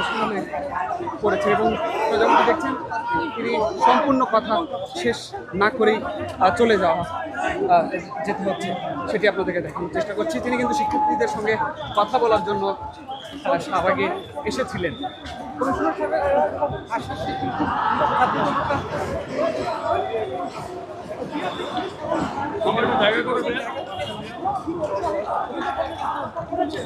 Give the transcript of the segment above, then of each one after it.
জনসম্মানে করেছেন এবং যেমনটি দেখছেন, তিনি সম্পূর্ণ কথা শেষ না করেই চলে যাওয়া যেতে হচ্ছে, সেটি আপনাদেরকে দেখানোর চেষ্টা করছি। তিনি কিন্তু শিক্ষার্থীদের সঙ্গে কথা বলার জন্য শাহবাগে এসেছিলেন। কমিশনার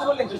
আমাকে